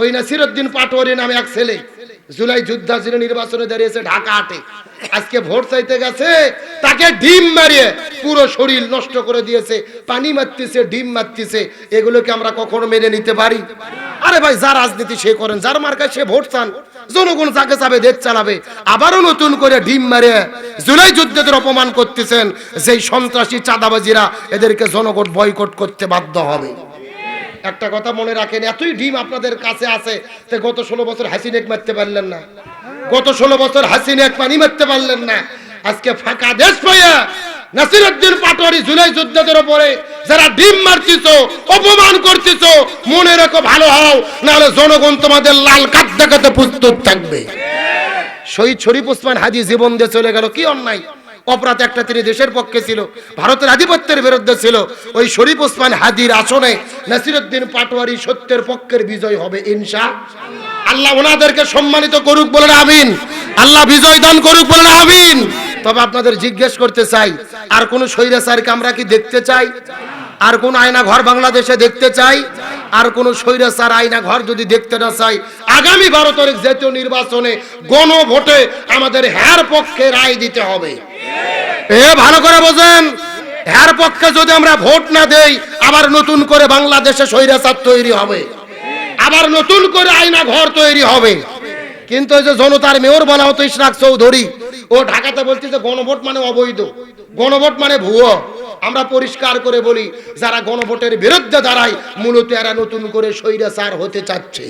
ওই নাসিরুদ্দিন পাটোয়ারি নামে এক ছেলে। জুলাই যুদ্ধাচীন নির্বাচনে দাঁড়িয়েছে ঢাকা আটে আজকে ভোট চাইতে গেছে, তাকে ডিম মারিয়ে পুরো শরীর নষ্ট করে দিয়েছে, পানি মারতেছে, ডিম মারতেছে। এগুলোকে আমরা কখনো মেনে নিতে পারি? আরে ভাই, যা রাজনীতি সে করেন, যার মার্কায় সে ভোট চান, জনগণ যাকে চাবে দেশ চালাবে। আবারও নতুন করে ডিম মারে জুলাই যুদ্ধের অপমান করতেছেন, যেই সন্ত্রাসী চাঁদাবাজিরা এদেরকে জনগণ বয়কট করতে বাধ্য হবে। একটা কথা মনে রাখেন, এতই ডিম আপনাদের কাছে আছে তো গত ষোলো বছর হাসিনেক মারতে পারলেন না। গত ষোলো বছর হাসিনেক পানি মারতে পারলেন না। আজকে ফাঁকা দেশ পাইয়া নাসিরুদ্দিন পাটোয়ারি জুলাই যুদ্ধদের উপরে যারা ডিম মারতিছ, অপমান করতিছ, মনে রেখো ভালো হও, নাহলে জনগণ তোমাদের লাল কাপ দেখাতে প্রস্তুত থাকবে। শহীদ শরীফ ওসমান হাজি জীবন দিয়ে চলে গেল, কি অন্যায়? অপরাধ একটা তিনি দেশের পক্ষে ছিল, ভারতের আধিপত্যের বিরুদ্ধে ছিল। ওই শরীফ ওসমান হাজির আসনে নাসিরুদ্দিন পাটোয়ারি সত্যের পক্ষের বিজয় হবে, ইনশা আল্লাহ ওনাদেরকে সম্মানিত করুক বলেন আমিন। আল্লাহ বিজয় দান করুক বলেন আমিন। তবে আপনাদের জিজ্ঞেস করতে চাই, আর কোন স্বৈরাচারকে আমরা কি দেখতে চাই? আর কোন আয়না ঘর বাংলাদেশে দেখতে চাই? আর কোন স্বৈরাচার আয়না ঘর যদি দেখতে না চাই, আগামী বারো তারিখ জাতীয় নির্বাচনে গণভোটে আমাদের হ্যার পক্ষে রায় দিতে হবে। এ, ভালো করে বোঝেন? হ্যার পক্ষে যদি আমরা ভোট না দেই, আবার নতুন করে বাংলাদেশে স্বৈরাচার তৈরি হবে। আবার নতুন করে আয়না ঘর তৈরি হবে। কিন্তু ওই যে জনতার মেয়র বলা হতো, ইশরাক চৌধুরী, ও ঢাকাতে বলছে যে গণভোট মানে অবৈধ। গণভোট মানে ভুয়ো। আমরা পরিষ্কার করে বলি, যারা গণভোটের বিরুদ্ধে দাঁড়ায়, মূলত এরা নতুন করে স্বৈরাচার হতে চাচ্ছে।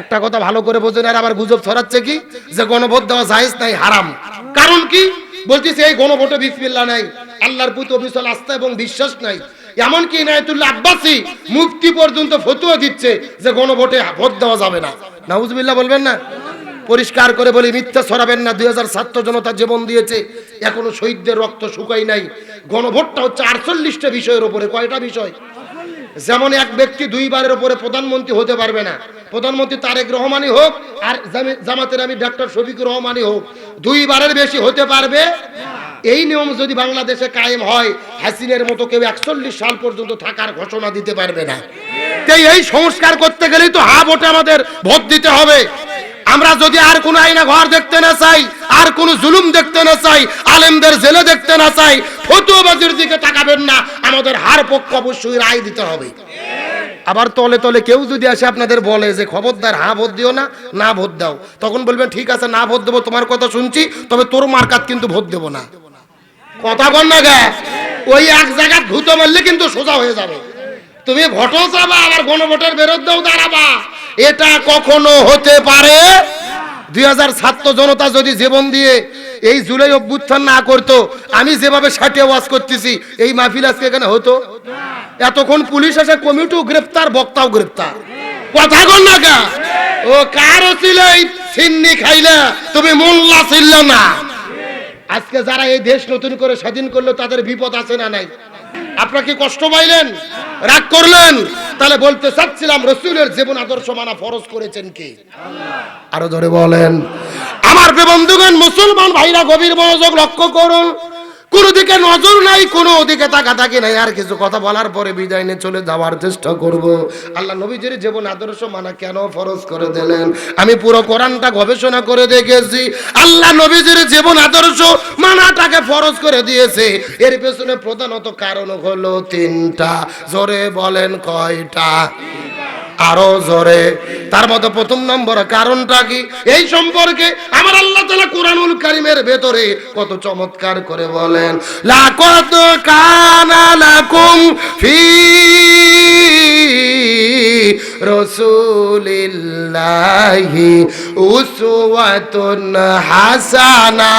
একটা কথা ভালো করে বোঝেন, আর আবার গুজব ছড়াচ্ছে কি? যে গণভোট দেওয়া জায়েজ নাই, হারাম। কারণ কি? বলতেছে, এই গণভোটে বিসমিল্লাহ নাই, আল্লাহর প্রতি অবিচল আস্থা এবং বিশ্বাস নাই। এমনকি ইনায়তুল্লাহ আব্বাসি মুফতি পর্যন্ত ফতুয়া দিচ্ছে যে গণভোটে ভোট দেওয়া যাবে না। নাউজুবিল্লাহ বলবেন না? পরিষ্কার করে বলি, মিথ্যা ছড়াবেন না। দুই হাজার ছাত্র জনতা জীবন দিয়েছে। এখনও শহীদদের রক্ত শুকাই নাই। গণভোটটা হচ্ছে আটচল্লিশটা বিষয়ের উপরে কয়টা বিষয়? যেমন এক ব্যক্তি দুইবারের উপরে প্রধানমন্ত্রী হতে পারবে না। প্রধানমন্ত্রী তারেক রহমানই হোক আর জামি- জামাতের আমি ডক্টর শফিকুর রহমানই হোক, দুইবারের বেশি হতে পারবে? এই নিয়ম যদি বাংলাদেশে কায়েম হয়, হাসিনের মতো কেউ একচল্লিশ সাল পর্যন্ত থাকার ঘোষণা দিতে পারবে না। তাই এই সংস্কার করতে গেলেই তো হা ভোটে আমাদের ভোট দিতে হবে। আমরা যদি আর কোন আইনা ঘর দেখতে না চাই, আর কোন জুলুম দেখতে না চাই, আলেমদের জেলে দেখতে না চাই, ফতুয়াবাজির দিকে তাকাবেন না, আমাদের হার পক্ষ অবশ্যই রায় দিতে হবে। আবার তলে তলে কেউ যদি আসে আপনাদের বলে যে খবরদার হা ভোট দিও না না ভোট দাও। তখন বলবেন, ঠিক আছে, না ভোট দেবো, তোমার কথা শুনছি, তবে তোর মার্কাত কিন্তু ভোট দেবো না। কথা বল না গে। ওই এক জায়গায় ধুত মারলে কিন্তু সোজা হয়ে যাবে। তুমি ভোটও চাবা, আবার গণভোটের বিরুদ্ধেও দাঁড়াবা। এটা কখনো হতে পারে? দুই হাজার ছাত্র জনতা যদি জীবন দিয়ে এই জুলাই অভ্যুত্থান না করতো, আমি যেভাবে ষাটে ওয়াজ করতেছি, এই মাহফিল আজকে এখানে হতো? এতক্ষণ পুলিশ এসে কমিটিও গ্রেপ্তার, বক্তাও গ্রেপ্তার। কথা কন না গা ও কার ছিল এই সিন্নি খাইলে? তুমি মোল্লা ছিল না। আজকে যারা এই দেশ নতুন করে স্বাধীন করল, তাদের বিপদ আছে না নাই? আপনারা কি কষ্ট পাইলেন? রাগ করলেন? তাহলে বলতে চাচ্ছিলাম, রসুলের জীবন আদর্শ মানা ফরজ করেছেন কে? আরও ধরে বলেন, আমার বন্ধুগণ, মুসলমান ভাইরা গভীর মনোযোগ লক্ষ্য করুন। কোন দিকে নজর নাই, কোনো দিকে তাকাতাকি নাই। আর কিছু কথা বলার পরে বিদায় নিয়ে চলে যাওয়ার চেষ্টা করব। আল্লাহ নবীজির জীবন আদর্শ মানা কেন ফরজ করে দিলেন? আমি পুরো কোরআনটা গবেষণা করে দেখেছি। আল্লাহ নবীজির জীবন আদর্শ মানাটাকে ফরজ করে দিয়েছে। এর পেছনে প্রধানত কারণ হলো তিনটা। জোরে বলেন কয়টা? আরও জোরে। তার মতো প্রথম নম্বর কারণটা কি? এই সম্পর্কে আমার আল্লাহ তাআলা কোরআনুল কারীমের ভেতরে কত চমৎকার করে বলেন, লাকাদ কানা ফি রাসূলিল্লাহি উসওয়াতুন হাসানা।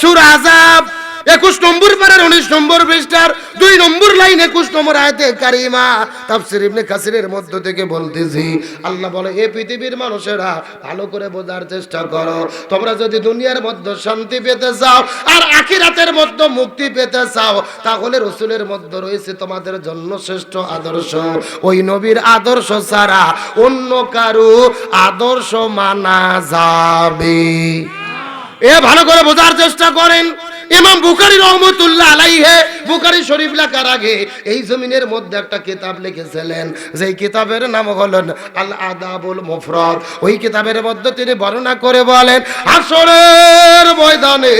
সূরা আযাব। একুশ নম্বর পারের উনিশ নম্বর পৃষ্ঠার দুই নম্বর লাইন একুশ নম্বর আয়তে কারিমা। তাফসির ইবনে কাসিরের মধ্য থেকে বলতেছি, আল্লাহ বলে, এ পৃথিবীর মানুষেরা, ভালো করে বোঝার চেষ্টা করো। তোমরা যদি দুনিয়ার মধ্যে শান্তি পেতে চাও আর আখিরাতের মধ্যে মুক্তি পেতে চাও, তাহলে রসুলের মধ্যে রয়েছে তোমাদের জন্য শ্রেষ্ঠ আদর্শ। ওই নবীর আদর্শ ছাড়া অন্য কারও আদর্শ মানা যাবে। এ ভালো করে বোঝার চেষ্টা করেন। ইমাম বুখারী রহমতুল্লাহ আলাইহে, বুখারী শরীফ লেখার আগে এই জমিনের মধ্যে একটা কিতাব লিখেছিলেন। যেই কিতাবের নাম হলেন আল আদাবুল মুফরদ। ওই কিতাবের মধ্যে তিনি বর্ণনা করে বলেন আসরের ময়দানে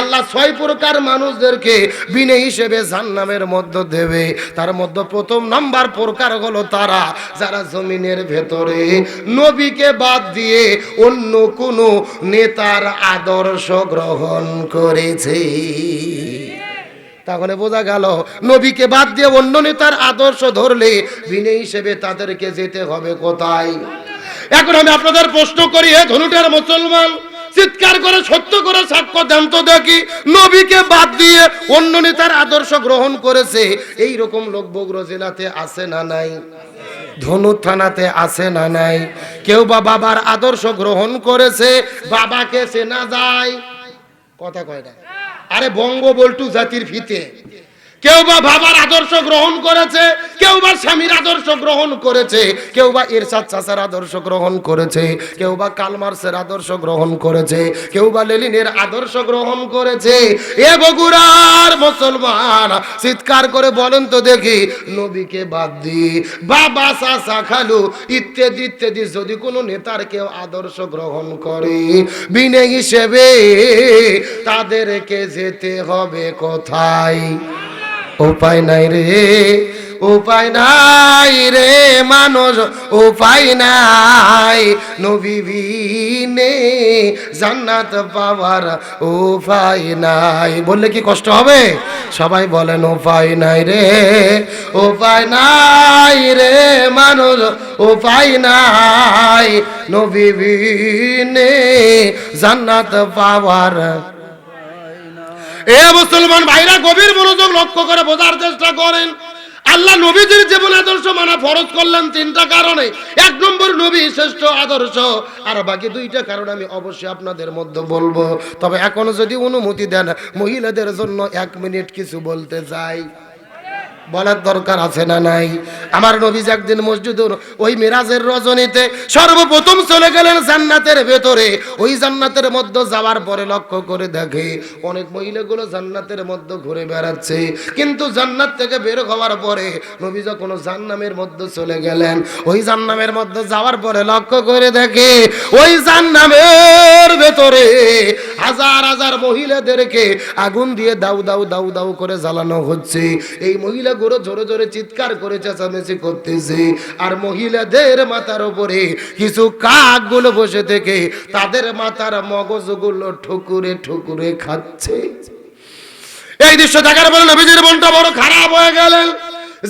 আল্লাহ ছয় প্রকার মানুষদেরকে বিনে হিসেবে জান্নামের মধ্য দেবে। তার মধ্যে প্রথম নাম্বার প্রকার হলো তারা, যারা জমিনের ভেতরে নবীকে বাদ দিয়ে অন্য কোনো নেতার আদর্শ গ্রহণ করেছে। তাহলে বোঝা গেল, নবীকে বাদ দিয়ে অন্য নেতার আদর্শ ধরলে বিনে হিসেবে তাদেরকে যেতে হবে কোথায়? এখন আমি আপনাদের প্রশ্ন করি, হে ধনুটার মুসলমান, চিৎকার করে, সত্য করে, সাক্ষ্য দেন তো দেখি, নবীকে বাদ দিয়ে অন্য নেতার আদর্শ গ্রহণ করেছে এই রকম লোক বগুড়া জেলাতে আছে না নাই? ধনু থানাতে আছে না নাই? কেউ বা বাবার আদর্শ গ্রহণ করেছে, বাবাকে চেনা যায়? কথা কয় না। আরে বঙ্গ বল্টু জাতির ফিতে কেউ বা বাবার আদর্শ গ্রহণ করেছে, কেউ বা স্বামীর আদর্শ গ্রহণ করেছে, কেউ বা ইরশাদ চাচার আদর্শ গ্রহণ করেছে, কেউ বা কালমার্সের আদর্শ গ্রহণ করেছে, কেউ বা লেলিনের আদর্শ গ্রহণ করেছে। এ বগুড়ার মুসলমান, চিৎকার করে বলেন তো দেখি, নবীকে বাদ দিয়ে বাবা, চাচা, খালু, ইত্যাদি ইত্যাদি, যদি কোনো নেতার কেউ আদর্শ গ্রহণ করে, বিনে হিসেবে তাদেরকে যেতে হবে কোথায়? উপায় নাই রে, উপায় নাই রে মানুষ, উপায় নাই। নবী বিনে জান্নাত পাওয়ার উপায় নাই। বললে কি কষ্ট হবে? সবাই বলেন, উপায় নাই রে, উপায় নাই রে মানুষ, উপায় নাই। নবী বিনে জান্নাত পাওয়ার এ মুসলমান ভাইরা গভীর মনোযোগ লক্ষ্য করে বোঝার চেষ্টা করেন। আল্লাহ নবীজির জীবন আদর্শ মানা ফরজ করলেন তিনটা কারণে। এক নম্বর, নবী শ্রেষ্ঠ আদর্শ। আর বাকি দুইটা কারণ আমি অবশ্যই আপনাদের মধ্যে বলব। তবে এখন যদি অনুমতি দেন, মহিলাদের জন্য এক মিনিট কিছু বলতে চাই। বলার দরকার আছে না নাই? আমার নবীজ একদিন মসজিদুর, ওই মিরাজের রজনীতে সর্বপ্রথম চলে গেলেন জান্নাতের ভেতরে। ওই জান্নাতের মধ্যে যাওয়ার পরে লক্ষ্য করে দেখে অনেক মহিলাগুলো জান্নাতের মধ্যে ঘুরে বেড়াচ্ছে। কিন্তু জান্নাত থেকে বের হওয়ার পরে নবী যখন জান্নামের মধ্যে চলে গেলেন, ওই জান্নামের মধ্যে যাওয়ার পরে লক্ষ্য করে দেখে ওই জান্নামের ভেতরে হাজার হাজার মহিলাদেরকে আগুন দিয়ে দাউ দাউ দাউ দাউ করে জ্বালানো হচ্ছে। এই মহিলাগুলো জোরে জোরে চিৎকার করে চেঁচামেচি করতেছে। আর মহিলাদের মাথার উপরে কিছু কাকগুলো বসে থেকে তাদের মাথার মগজগুলো ঠুকুরে ঠুকুরে খাচ্ছে। এই দৃশ্য দেখার পরে নবীজির মনটা বড় খারাপ হয়ে গেলেন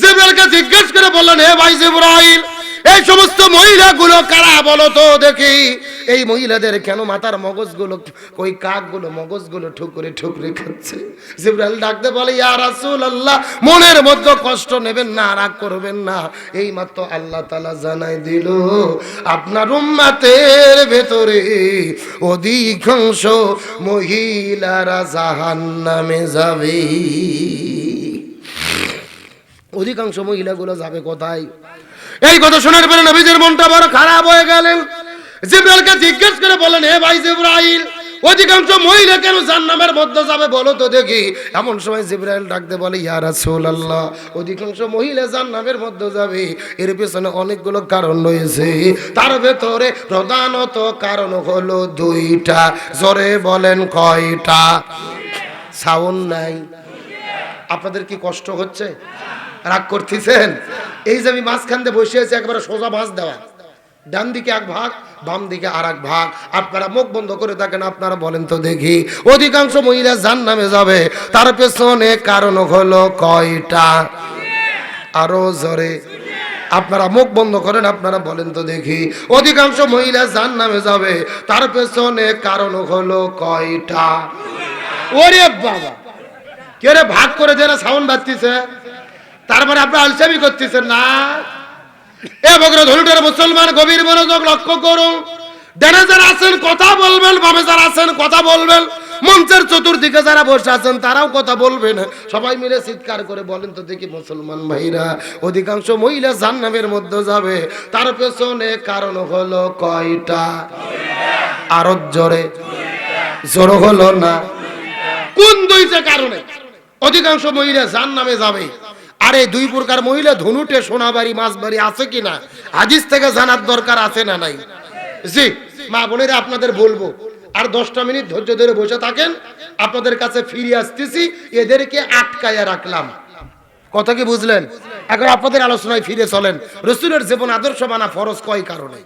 জিব্রাইলকে জিজ্ঞেস করে বললেন, হে ভাই জিব্রাইল এই সমস্ত মহিলাগুলো কারা বলো তো দেখি? এই মহিলাদের কেন মাথার মগজগুলো, ওই কাকগুলো মগজগুলো ঠুকরে ঠুকরে খাচ্ছে? জিব্রাইল ডাকতে বলে, ইয়া রাসূলুল্লাহ, মনের মধ্যে কষ্ট নেবেন না, রাগ করবেন না। এই মাত্র আল্লাহ তাআলা জানাই দিল, আপনার উম্মতের ভেতরে অধিকাংশ মহিলারা জাহান্নামে যাবে। অধিকাংশ মহিলাগুলো যাবে কোথায়? এই কথা শোনার পরে নবীজের মনটা বড় খারাপ হয়ে গেলেন। জিব্রাইলকে জিজ্ঞেস করে বলেন হে ভাই জিব্রাইল, অধিকাংশ মহিলা কেন জান্নামের মধ্যে যাবে বলো তো দেখি? এমন সময় জিব্রাইল ডাকতে বলে, ইয়া রাসূলুল্লাহ, অধিকাংশ মহিলা জান্নামের মধ্যে যাবে। এর পেছনে অনেকগুলো কারণ রয়েছে। তার ভেতরে প্রধানত কারণ হলো দুইটা। জোরে বলেন কয়টা? সাউন্ড নাই। আপনাদের কি কষ্ট হচ্ছে? রাগ করতেছেন? এই যে আমি মাঝখান দিয়ে বসে আছি, একবারে সোজা মাছ দেওয়া। ডান দিকে এক ভাগ, বাম দিকে আর এক ভাগ। আপনারা মুখ বন্ধ করে থাকেন, আপনারা বলেন তো দেখি। অধিকাংশ মহিলা জান নামে যাবে। তার পেছনে কারণ হলো কয়টা? আরও জোরে। আপনারা মুখ বন্ধ করেন, আপনারা বলেন তো দেখি। অধিকাংশ মহিলা জান নামে যাবে। তার পেছনে কারণ হলো কয়টা? ওরে বাবা! কে রে ভাগ করে যারা সাউন্ড বাজতিছে? তারপরে আপনার আলসামি করতেছেন না? এ বগরা ধনুটের মুসলমান গভীর মনোযোগ লক্ষ্য করুন। ডানে যারা আছেন, কথা বলবেন বামে যারা আছেন, কথা বলবেন। মঞ্চের চতুর্দিকে যারা বসে আছেন, তারাও কথা বলবেন। সবাই মিলে চিৎকার করে বলেন তো দেখি মুসলমান ভাইরা, অধিকাংশ মহিলা জান্নামের মধ্যে যাবে। তার পেছনে কারণ হলো কয়টা? আরও জোরে। জোর হলো না। কোন দুইটা কারণে? অধিকাংশ মহিলা জান নামে যাবে। আরে দুই প্রকার মহিলা, ধনুটে সোনাবাড়ি মাছবাড়ি আছে কিনা হাদিস থেকে জানার দরকার আছে না নাই? জি, মা বোনেরা, আপনাদের বলব, আর দশটা মিনিট ধৈর্য ধরে বসে থাকেন, আপনাদের কাছে ফিরে আসতেছি, এদেরকে আটকাইয়া রাখলাম। কথা কি বুঝলেন? এখন আপনাদের আলোচনায় ফিরে চলেন। রসুলের জীবন আদর্শ মানা ফরজ কয় কারণে?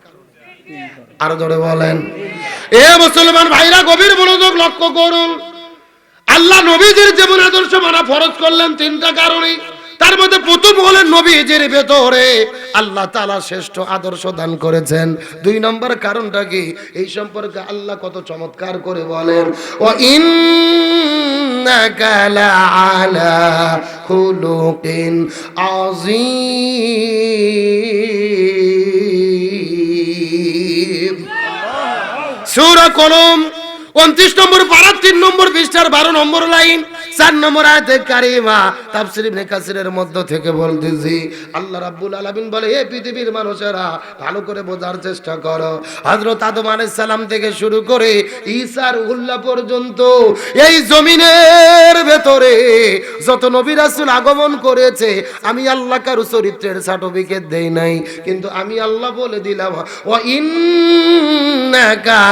আরও ধরে বলেন। এ মুসলমান ভাইরা, গভীর মনোযোগ লক্ষ্য করুন। আল্লাহ নবীদের জীবন আদর্শ মানা ফরজ করলেন তিনটা কারণে। তার মধ্যে প্রথম হলেন নবীজির ভেতরে। আল্লাহ তালা শ্রেষ্ঠ আদর্শ দান করেছেন। দুই নম্বর কারণটা কি? এই সম্পর্কে আল্লাহ কত চমৎকার করে বলেন ও আযীম। সূরা কলম উনত্রিশ নম্বর পাড়ার তিন নম্বর পৃষ্ঠার বারো নম্বর লাইন। চার নম্বর কারিমা তাফসীর ইবনে কাসিরের মধ্য থেকে বলতেছি, আল্লাহ রাব্বুল আলামিন বলে পৃথিবীর মানুষেরা, ভালো করে বোঝার চেষ্টা করো। হযরত আদম আলাইহিস সালাম থেকে শুরু করে ঈসা রুহুল্লাহ পর্যন্ত এই জমিনের ভেতরে যত নবী রাসূল আগমন করেছে, আমি আল্লাহ কারও চরিত্রের সার্টিফিকেট দেই নাই, কিন্তু আমি আল্লাহ বলে দিলাম, ওয়া ইন্নাকা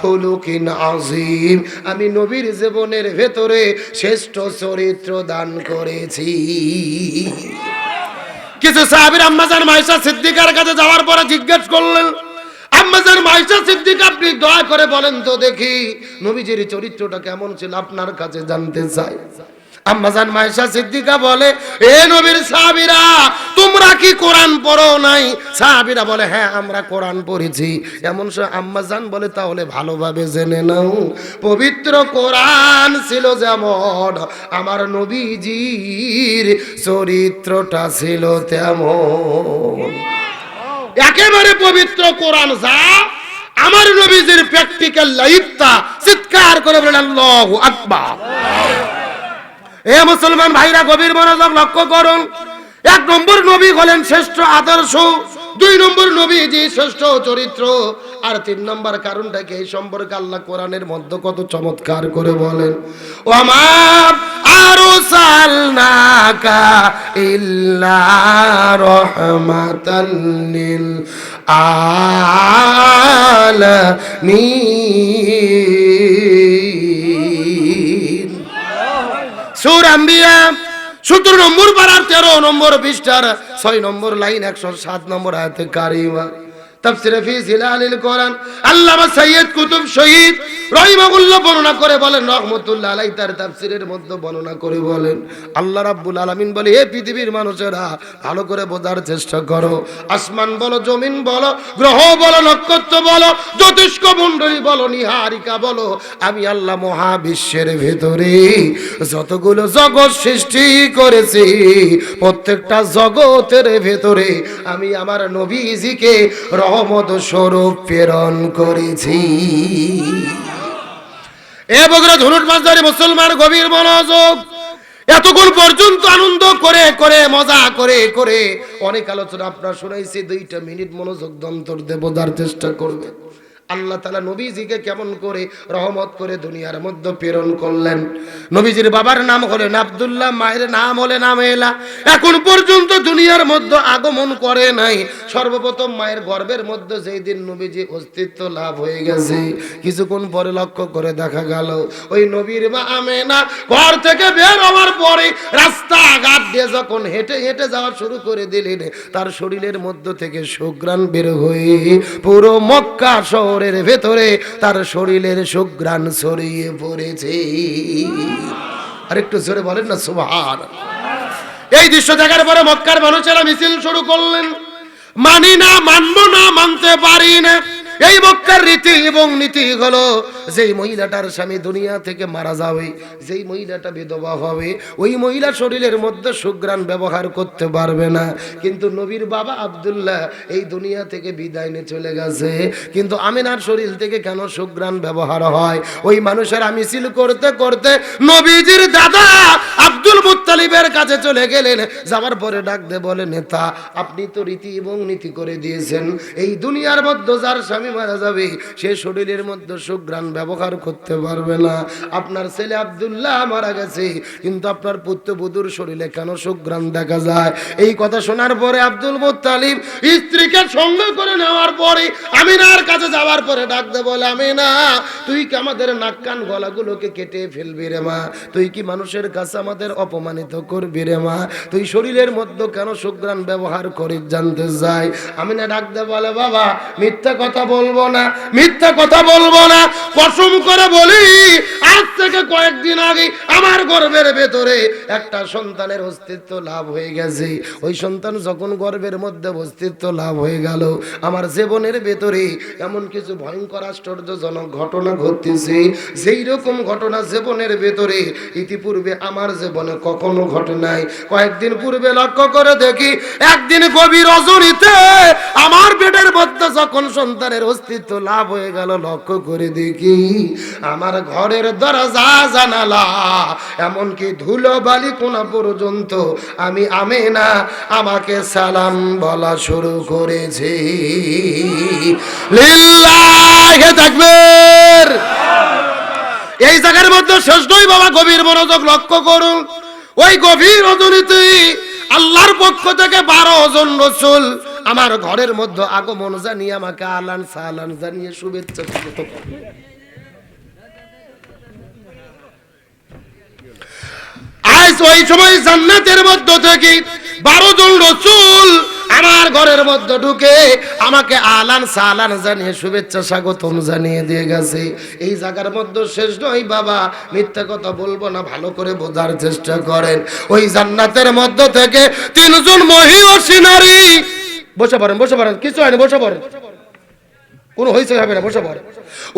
খুলুকিন আমি নবীর জীবনের ভেতরে শ্রেষ্ঠ চরিত্র দান করেছি। কিছু সাহাবির আম্মাজান মাইশা সিদ্দিকার কাছে যাওয়ার পরে জিজ্ঞেস করলেন, আম্মাজান সিদ্দিক, আপনি দয়া করে বলেন তো দেখি, নবীজির চরিত্রটা কেমন ছিল? আপনার কাছে জানতে চাই। আম্মাজান মাইশা সিদ্দিকা বলে, এ নবীর সাহাবীরা, তোমরা কি কোরআন পড়ো নাই? সাহাবীরা বলে হ্যাঁ আমরা কোরআন পড়েছি। এমন সময় আম্মাজান বলে, তাহলে ভালোভাবে জেনে নাও, পবিত্র কোরআন ছিল যেমন, আমার নবীজির চরিত্রটা ছিল তেমন। একেবারে পবিত্র কোরআন যা আমার নবীজির প্র্যাকটিক্যাল লাইফটা চিৎকার করে বলেন, আল্লাহু আকবার। এ মুসলমান ভাইরা গভীর মনোযোগ লক্ষ্য করুন। এক নম্বর নবী হলেন শ্রেষ্ঠ আদর্শ, দুই নম্বর নবী যে শ্রেষ্ঠ চরিত্র, আর তিন নম্বর কারণটা কি? এই সম্পর্কে আল্লাহ কোরআনের মধ্যে কত চমৎকার করে বলেন। ও আমার আরও সালনাকা ইল্লা রহমাতাল লিল আলামিন। সুর আম্বিয়া। সতেরো নম্বর পাড়ার, তেরো নম্বর পৃষ্ঠার, ছয় নম্বর লাইন, একশো সাত নম্বর হাতে কারিমা। তাফসিরে ফি কোরআন আল্লামা কুতুব শহীদ রহিমাহুল্লাহ বর্ণনা করে বলেন, রহমতুল্লাহ আলাই তার তাফসিরের মধ্যে বর্ণনা করে বলেন, আল্লাহ রাব্বুল আলামিন বলে, হে পৃথিবীর মানুষেরা, ভালো করে বোঝার চেষ্টা করো। আসমান বলো, জমিন বলো, গ্রহ বলো, নক্ষত্র বলো, জ্যোতিষ্ক মণ্ডলী বলো, নিহারিকা বলো, আমি আল্লাহ মহাবিশ্বের ভেতরে যতগুলো জগৎ সৃষ্টি করেছি, প্রত্যেকটা জগতের ভেতরে আমি আমার নবীজিকে রহমত স্বরূপ প্রেরণ করেছি। এ বগুড়া ধনুট মাঝারি মুসলমান গভীর মনোযোগ। এতক্ষণ পর্যন্ত আনন্দ করে করে, মজা করে করে অনেক আলোচনা আপনার শুনেছি দুইটা মিনিট মনোযোগ দন্তর দেবদার চেষ্টা করবে আল্লাহ তালা নবীজিকে কেমন করে রহমত করে দুনিয়ার মধ্যে প্রেরণ করলেন। নবীজির বাবার নাম হলেন আব্দুল্লাহ, মায়ের নাম হলেন আমেলা। এখন পর্যন্ত দুনিয়ার মধ্যে আগমন করে নাই। সর্বপ্রথম মায়ের গর্ভের মধ্যে যেই দিন নবীজি অস্তিত্ব লাভ হয়ে গেছে, কিছুক্ষণ পরে লক্ষ্য করে দেখা গেল, ওই নবীর মা আমেনা ঘর থেকে বের হওয়ার পরে রাস্তা ঘাট দিয়ে যখন হেঁটে হেঁটে যাওয়া শুরু করে দিলেন, তার শরীরের মধ্য থেকে সুগ্রাণ বের হয়ে পুরো মক্কা শহরের ভেতরে তার শরীরের সুগ্রাণ ছড়িয়ে পড়েছে। আর একটু জোরে বলেন না সুভার এই দৃশ্য দেখার পরে মক্কার মানুষেরা মিছিল শুরু করলেন। মানি না, মানবো না, মানতে পারি না। এই মক্কার রীতি এবং নীতি হলো, যেই মহিলাটার স্বামী দুনিয়া থেকে মারা যাবে, যেই মহিলাটা বিধবা হবে, ওই মহিলা শরীরের মধ্যে সুগ্রাণ ব্যবহার করতে পারবে না। কিন্তু নবীর বাবা আব্দুল্লাহ এই দুনিয়া থেকে বিদায় নিয়ে চলে গেছে। কিন্তু আমিনার শরীর থেকে কেন সুগ্রাণ ব্যবহার হয়? ওই মানুষেরা মিছিল করতে করতে নবীজির দাদা আব্দুল মুত্তালিবের কাছে চলে গেলেন। যাওয়ার পরে ডাক দে বলে, নেতা, আপনি তো রীতি এবং নীতি করে দিয়েছেন। এই দুনিয়ার মধ্যে যার স্বামী মারা যাবে, সে শরীরের মধ্যে সুগ্রাণ ব্যবহার করতে পারবে না। আপনার ছেলে আব্দুল্লাহ মারা গেছে, কিন্তু আপনার পুত্রবধূর শরীরে কেন সুগ্রাম দেখা যায়? এই কথা শোনার পরে আব্দুল মুত্তালিব স্ত্রীকে সঙ্গে করে নেওয়ার পরে আমিনার কাছে যাওয়ার পরে ডাকতে বলে, আমিনা, তুই কি আমাদের নাক কান গলাগুলোকে কেটে ফেলবি রে মা? তুই কি মানুষের কাছে আমাদের অপমানিত করবি রে মা? তুই শরীরের মধ্যে কেন সুগ্রাম ব্যবহার করিস জানতে যাই আমিনা ডাকতে বলে, বাবা, মিথ্যা কথা বলব না, মিথ্যা কথা বলব না। কসম করে বলি, আজ থেকে কয়েকদিন আগে আমার গর্ভের ভেতরে একটা সন্তানের অস্তিত্ব লাভ হয়ে গেছে। ওই সন্তান যখন গর্ভের মধ্যে অস্তিত্ব লাভ হয়ে গেল, আমার জীবনের ভেতরে এমন কিছু ভয়ঙ্কর আশ্চর্যজনক ঘটনা ঘটতেছে। যেই রকম ঘটনা জীবনের ভেতরে ইতিপূর্বে আমার জীবনে কখনো ঘটে নাই। কয়েকদিন পূর্বে লক্ষ্য করে দেখি, একদিন কবি রজনীতে আমার পেটের মধ্যে যখন সন্তানের অস্তিত্ব লাভ হয়ে গেল, লক্ষ্য করে দেখি আমার ঘরের দরজা, জানালা, এমনকি ধুলো, বালি কোনা পর্যন্ত আমি আমে না আমাকে সালাম বলা শুরু করেছি। লিল্লাহে তাকবীর। এই জায়গার মধ্যে নয় বাবা, গভীর মনোযোগ লক্ষ্য করুন। ওই গভীর রজনীতে আল্লাহর পক্ষ থেকে বারো জন রসুল আমার ঘরের মধ্যে আগমন জানিয়ে আমাকে আলান সালান জানিয়ে শুভেচ্ছা। আজ ওই সময় জান্নাতের মধ্য থেকে বারো জন রসুল আমার ঘরের মধ্যে ঢুকে আমাকে আলান সালান জানিয়ে শুভেচ্ছা স্বাগতম জানিয়ে দিয়ে গেছে এই জায়গার মধ্যে শেষ নয় বাবা, মিথ্যা কথা বলব না, ভালো করে বোঝার চেষ্টা করেন ওই জান্নাতের মধ্য থেকে তিনজন মহিষী নারী বসে পড়েন বসে পড়েন, কিছু হয়নি, বসে পড়েন। কোনো হয়েছে হবে না, বসে পড়েন।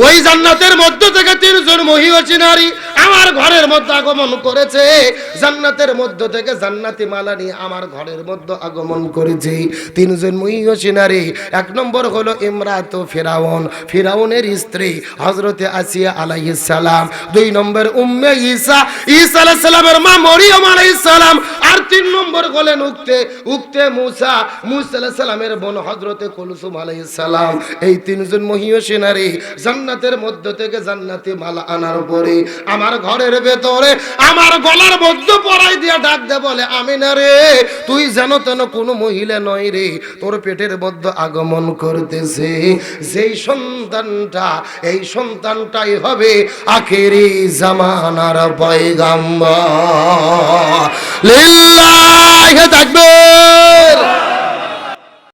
ওই জান্নাতের মধ্য থেকে তিনজন মহিষী নারী। আমার ঘরের মধ্যে আগমন করেছে। জান্নাতের মধ্য থেকে জান্নাতি মালা নিয়ে আমার ঘরের মধ্যে আগমন করেছে। তিনজন মহিষী নারী। এক নম্বর হলো ইমরাত ফেরাউন। ফেরাউনের স্ত্রী হজরতে আসিয়া আলাইহিস সালাম। দুই নম্বর উম্মে ঈসা। ঈসা আলাইহিস সালামের মা মরিয়ম আলাইহিস সালাম। আর তিন নম্বর হলেন উক্তে উক্তে মুসা। মুসা সালামের বোন হজরতে কুলসুম আলাইহিস সালাম। এই তিনজন মহিষী নারী। জান্নাতের মধ্য থেকে জান্নাতি মালা আনার পরে আমার ঘরের ভেতরে, আমার গলার মধ্যে পরাই দিয়ে ডাক দে বলে আমি না রে, তুই যেন তেন কোনো মহিলা নয় রে, তোর পেটের মধ্যে আগমন করতেছে। যেই সন্তানটা, এই সন্তানটাই হবে আখেরি জামানার পয়গাম্বর। লিল্লাহি তাকবীর।